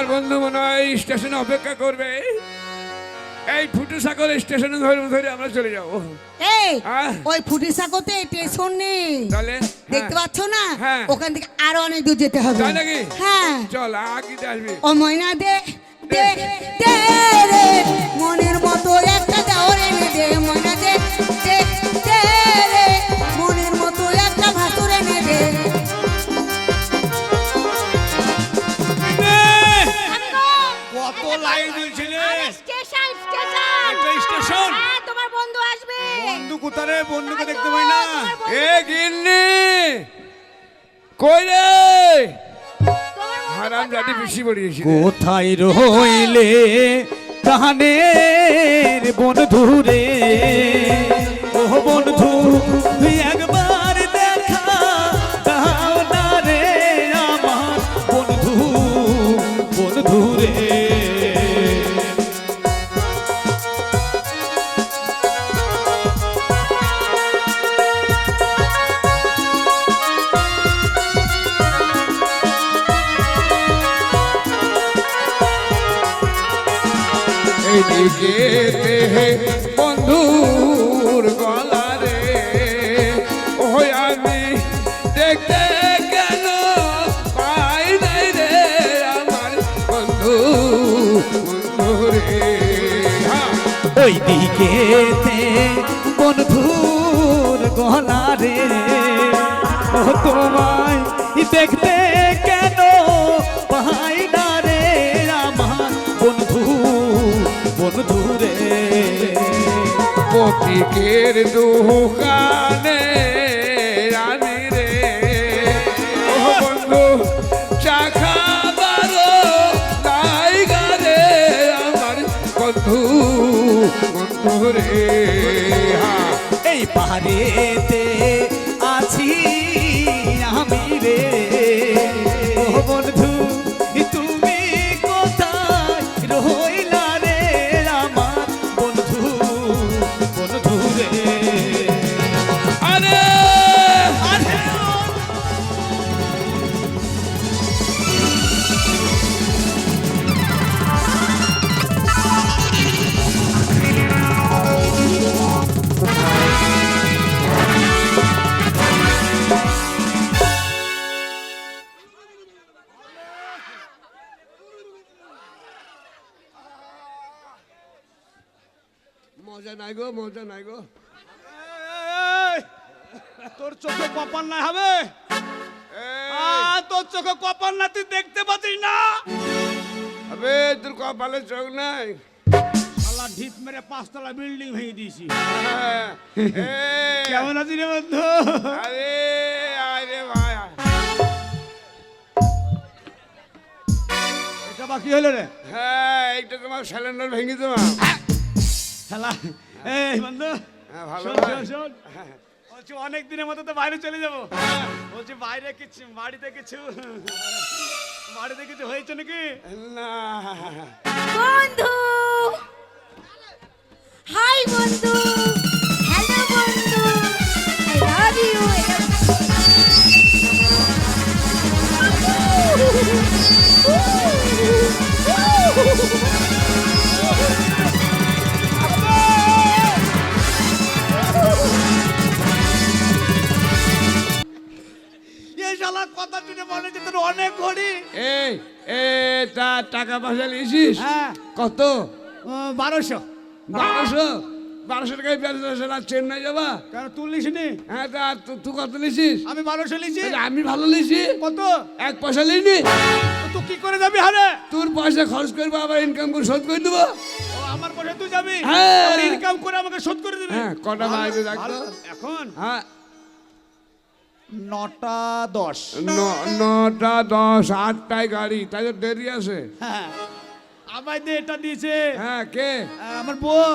আমার বন্ধু মনে হয় স্টেশনে অপেক্ষা করবে। এই ফুটি সাগর স্টেশনে ধরে ধরে আমরা চলে যাব। এই ওই ফুটি সাগরতে স্টেশন নেই। তাহলে দেখতে হ্যাঁ। পাচ্ছ না? হ্যাঁ। ওখান থেকে আরও অনেক দূর যেতে হবে। তাই নাকি? হ্যাঁ। চল আগে আসবি। ও ময়না দে দে দে রে মনের কোথারে বন্ধুকে দেখতে পাই না। এ গিন্নি কই রে? হারাম জাতি কোথায়? বেশি পড়িয়েছি কোথায় রইলে তাহানের বন্ধু রে? এইদিকে দেহে বন্ধুর গলা রে আমি দেখতে কেন পাই নাই রে আমার বন্ধু রে ওই বন্ধুর গলা রে তোমায় দেখতে পথিকের দোকানে আমি রে। ও বন্ধু, চা খাবার নাই গারে আমার বন্ধু বন্ধু রে। এই পাহাড়েতে মজা নাই গো মজা নাই গো। তোর চোখে কপাল না হবে? তোর চোখে কপাল না তুই দেখতে পাচ্ছিস না? আবে তোর কপালে চোখ নাই। শালা ঢিপ মেরে পাঁচতলা বিল্ডিং ভেঙে দিয়েছি। হ্যাঁ, কেমন আছিস রে বন্ধু? আরে আরে ভাই। এটা বাকি হলো রে? হ্যাঁ এইটা তোমার সিলিন্ডার ভেঙে দেওয়া শালা এই বন্ধু। হ্যাঁ, ভালো শোন। শোন, শোন। বলছি অনেক দিনের মতো তো বাইরে চলে যাব। বলছি বাইরে কিছু বাড়িতে কিছু বাড়িতে কিছু হয়েছে নাকি? না। বন্ধু। হাই বন্ধু। হ্যালো বন্ধু। আই লাভ ইউ মনে হচ্ছে তোর অনেক ঘড়ি। এই এ তা টাকা পয়সা নিয়েছিস? হ্যাঁ। কত? বারোশো। বারোশো? বারোশো টাকায় চেন্নাই যাবা কেন নি হ্যাঁ তা তুই কত আমি বারোশো আমি ভালো নিছি কত? এক পয়সা নিইনি তুই কি করে যাবি হারে? তোর পয়সা খরচ করব আবার ইনকাম করে শোধ করে দেবো। আমার পয়সা তুই যাবি? হ্যাঁ। ইনকাম করে আমাকে শোধ করে দিবি? হ্যাঁ, কটা এখন? হ্যাঁ নটা দশ। ন- নটা দশ আটটায় গাড়ি তাই তো দেরি আছে। হ্যাঁ আমায় দে এটা দিয়েছে। হ্যাঁ কে? আমার বউ।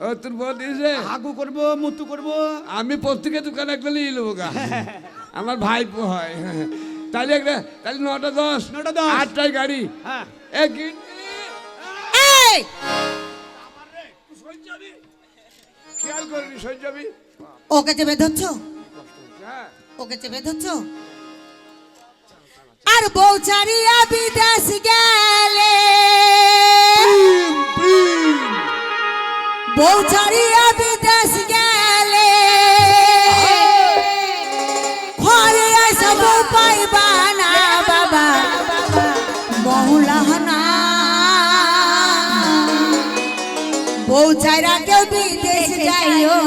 ও তোর বউ দিয়েছে? হাগু করব মুতু করব। আমি প্রত্যেকে দোকানে একটা নিয়ে নেব গা। আমার ভাই ভাইপো হয়। তাহলে একটা তাহলে নটা দশ নটা দশ। আটটায় গাড়ি। হ্যাঁ। এ খেয়াল করবি সই যাবি ওকে চেপে ধরছ হ্যাঁ। ওকে চেপে ধরছ? আর বউ ছাড়িয়া বিদেশ গেলে। বউ ছাড়িয়া বিদেশ গেলে। ঘরে সব পাইবা না বাবা। মহুলাহনা বউ ছাড়া কেউ বিদেশ যাইও।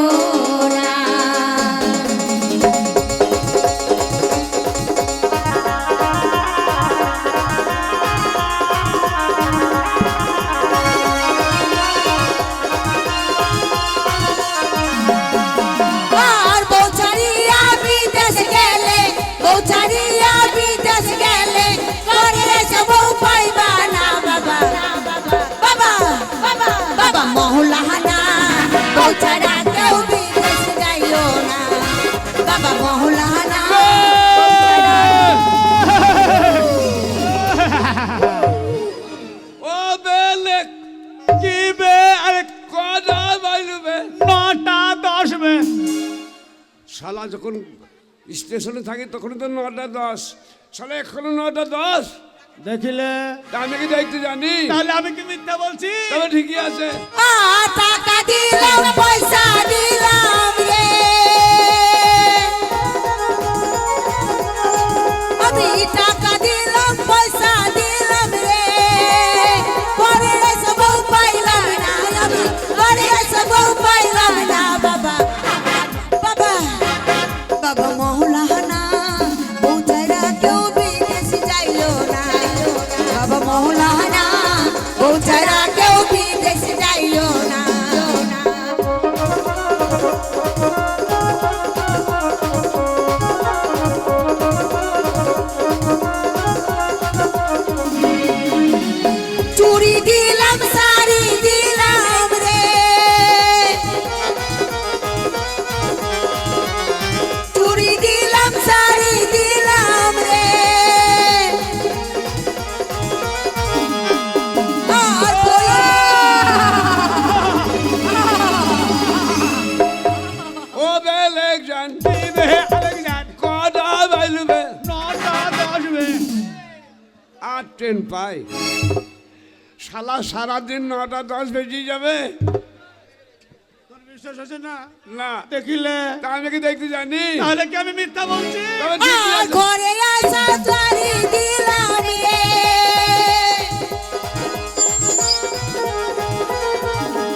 শালা যখন স্টেশনে থাকি তখন তো নটা দশ। শালা এখনও নটা দশ? দেখিলে? আমি কি দেখতে জানি? তাহলে আমি কি মিথ্যা বলছি? তবে ঠিকই আছে। আ টাকা দিলাম পয়সা দিলাম। ট্রেন পায় শালা সারাদিন নটা দশ বেজে যাবে। না? না। দেখিলে? তা আমি কি দেখতে জানি? তাহলে কি আমি মিথ্যা বলছি? ঘরে আসা দিলাম